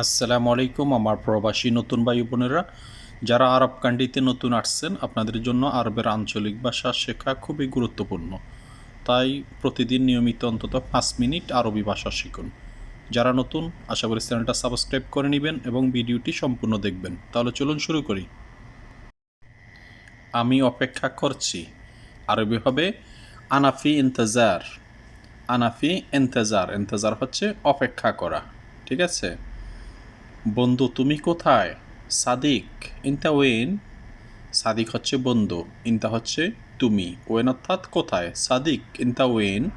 আসসালামু আলাইকুম, আমার প্রবাসী নতুন ভাই বোনেরা। যারা আরব কান্ডিতে নতুন আসছেন, আপনাদের জন্য আরবের আঞ্চলিক ভাষা শেখা খুবই গুরুত্বপূর্ণ। তাই প্রতিদিন নিয়মিত অন্তত পাঁচ মিনিট আরবি ভাষা শিখুন। যারা নতুন, আশা করি চ্যানেলটা সাবস্ক্রাইব করে নেবেন এবং ভিডিওটি সম্পূর্ণ দেখবেন। তাহলে চলুন শুরু করি। আমি অপেক্ষা করছি। আরবি হবে আনাফি ইন্তজার। আনাফি ইন্তজার। ইন্তজার হচ্ছে অপেক্ষা করা। ঠিক আছে? বন্ধু, তুমি কোথায়? সাদিক ইনতা ওয়েন সাদিক হচ্ছে বন্ধু ইনতা হচ্ছে তুমি। ওয়েন অর্থাৎ কোথায়? সাদিক ইনতা ওয়েন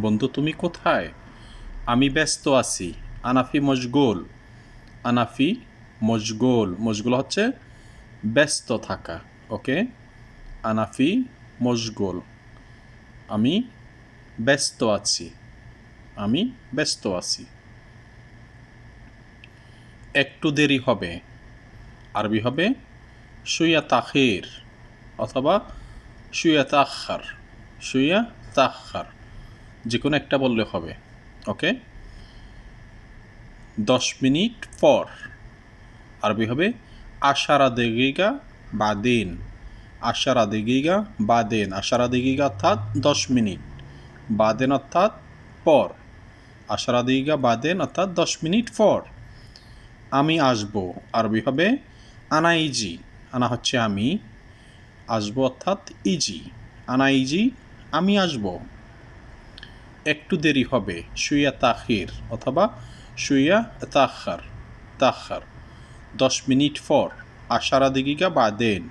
বন্ধু, তুমি কোথায়? আমি ব্যস্ত আছি। আনাফি মশগুল। আনাফি মশগুল। মশগুল হচ্ছে ব্যস্ত থাকা, ওকে? আনাফি মশগুল। আমি ব্যস্ত আছি। আমি ব্যস্ত আছি। একটু দেরি হবে। আরবি হবে শুয়া তাখির অথবা শুয়া তাখার শুয়া তাখার যে কোনো একটা বললে হবে ওকে দশ মিনিট পর। আরবি হবে, আশারা দেগিগা বাদিন আশারা দেগিগা বাদেন আশারা দেগিগা অর্থাৎ দশ মিনিট বা বাদেন অর্থাৎ পর, আশারা দেগিগা বাদেন অর্থাৎ দশ মিনিট পর। আমি আসব। আরবি হবে আনা ইজি, আনা হচ্ছে আমি। আসব অর্থাৎ ইজি। আনা ইজি, আমি আসব। একটু দেরি হবে, শুইয়া তাখির অথবা শুইয়া তাখার তাখার। দশ মিনিট পর আশারা দিগিগা বা দেন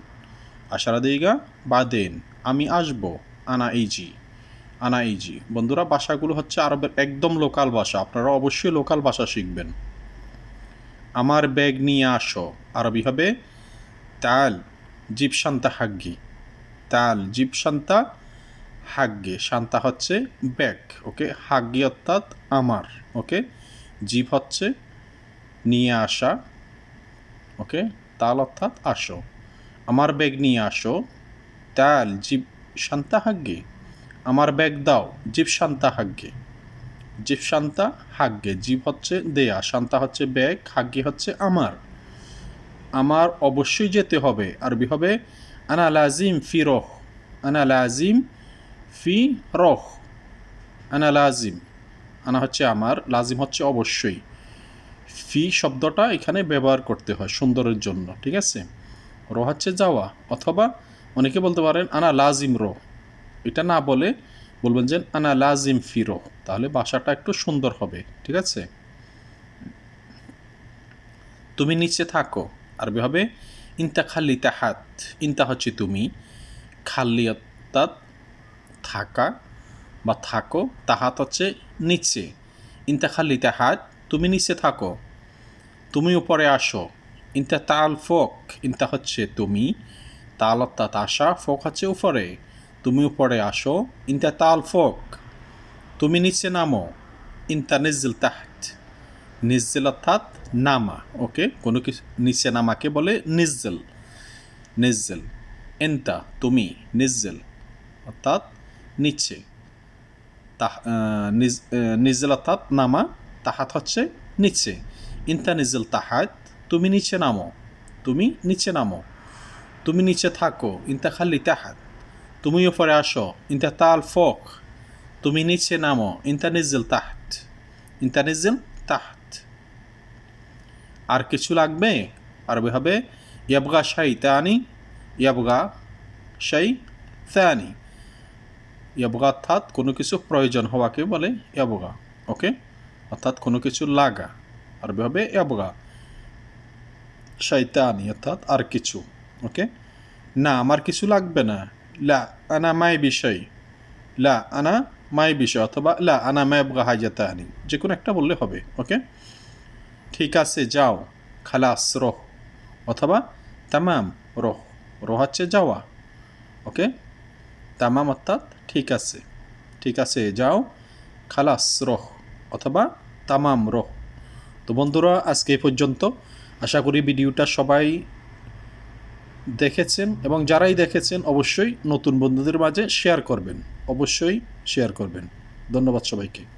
আশারা দিগিগা বা দেন আমি আসব, আনা ইজি আনা ইজি। বন্ধুরা, ভাষাগুলো হচ্ছে আরবের একদম লোকাল ভাষা, আপনারা অবশ্যই লোকাল ভাষা শিখবেন। আমার ব্যাগ নিয়ে আসো। আরবি হবে, তাল জীব শান্তা হাগ্গি। তাল জীব শান্তা হাগ্গে। শান্তা হচ্ছে ব্যাগ, ওকে? হাগ্গি অর্থাৎ আমার, ওকে? জীব হচ্ছে নিয়ে আসা, ওকে? তাল অর্থাৎ আসো। আমার ব্যাগ নিয়ে আসো, তাল জীব শান্তা হাগ্গে। আমার ব্যাগ দাও জীব শান্তা হাগ্গে। জীব শান্তা হাগ্গে জীব হচ্ছে দেয়া, শান্তা হচ্ছে ব্যাগ হাগ্গে হচ্ছে আমার। আমার অবশ্যই যেতে হবে। আরবি হবে আনা লাজিম ফি রহ। আনা লাজিম ফি রহ। আনা লাজিম আনা হচ্ছে আমার, লাজিম হচ্ছে অবশ্যই। ফি শব্দটা এখানে ব্যবহার করতে হয় সুন্দরের জন্য, ঠিক আছে? র হচ্ছে যাওয়া, অথবা অনেকে বলতে পারেন আনা লাজিম রো এটা না বলে বলবেন যে আনা লাজিম ফিরো, তাহলে বাসাটা একটু সুন্দর হবে, ঠিক আছে? তুমি নিচে থাকো। আরবি হবে, ইনতা খাল্লি তাহাত, ইনতা হচ্ছে তুমি, খাল্লি অর্থাৎ থাকা বা থাকো, তাহাত হচ্ছে নিচে, ইনতা খাল্লি তাহাত, তুমি নিচে থাকো, তুমি উপরে আসো, ইনতা তাল ফোক, ইনতা হচ্ছে তুমি, তাল অর্থাৎ আসা, ফোক হচ্ছে উপরে। তুমি উপরে আসো। ইনতা তাল ফোক। তুমি নিচে নামো। ইনতা নিজিল তাহাত। নিজিল অর্থাৎ নামা, ওকে? কোনো কিছু নিচে নামাকে বলে নিজ্জেল। নিজ্জেল। এন্তা, তুমি, নিজ্জেল। অর্থাৎ নিচে। তাহ নিজেল অর্থাৎ নামা, তাহাত হচ্ছে নিচে। ইন্তা নিজেল তাহাত, তুমি নিচে নামো। তুমি নিচে নামো। তুমি নিচে থাকো। ইন্তা খালি তাহাত। তুমি উপরে আসো ইন্তা তাল ফোক তুমি নিচে নামো ইন্তা নিজেল তাহাত ইন্তা নিজেল তাহাত আর কিছু লাগবে আরবি হবে ইয়াবগা শাই তানি ইয়াবগা শাই তানি ইয়াবগা অর্থাৎ কোনো কিছু প্রয়োজন হওয়াকে বলে ইয়াবগা ওকে অর্থাৎ কোনো কিছু লাগা আরবি হবে ইয়াবগা শাইতানি অর্থাৎ আর কিছু ওকে না আমার কিছু লাগবে না লা আনা মাই বিষয় লা আনা মাই বিষয় অথবা লা আনা মায়াবগা হাজাতানি যে কোনো একটা বললে হবে ওকে ঠিক আছে, যাও খালাস রহ অথবা তামাম রহ রহ হচ্ছে যাওয়া ওকে তামাম অর্থাৎ ঠিক আছে. ঠিক আছে, যাও খালাস রহ অথবা তামাম রহ তো বন্ধুরা, আজকে এই পর্যন্ত। আশা করি ভিডিওটা সবাই দেখেছেন এবং যারাই দেখেছেন অবশ্যই নতুন বন্ধুদের মাঝে শেয়ার করবেন। অবশ্যই শেয়ার করবেন। ধন্যবাদ সবাইকে।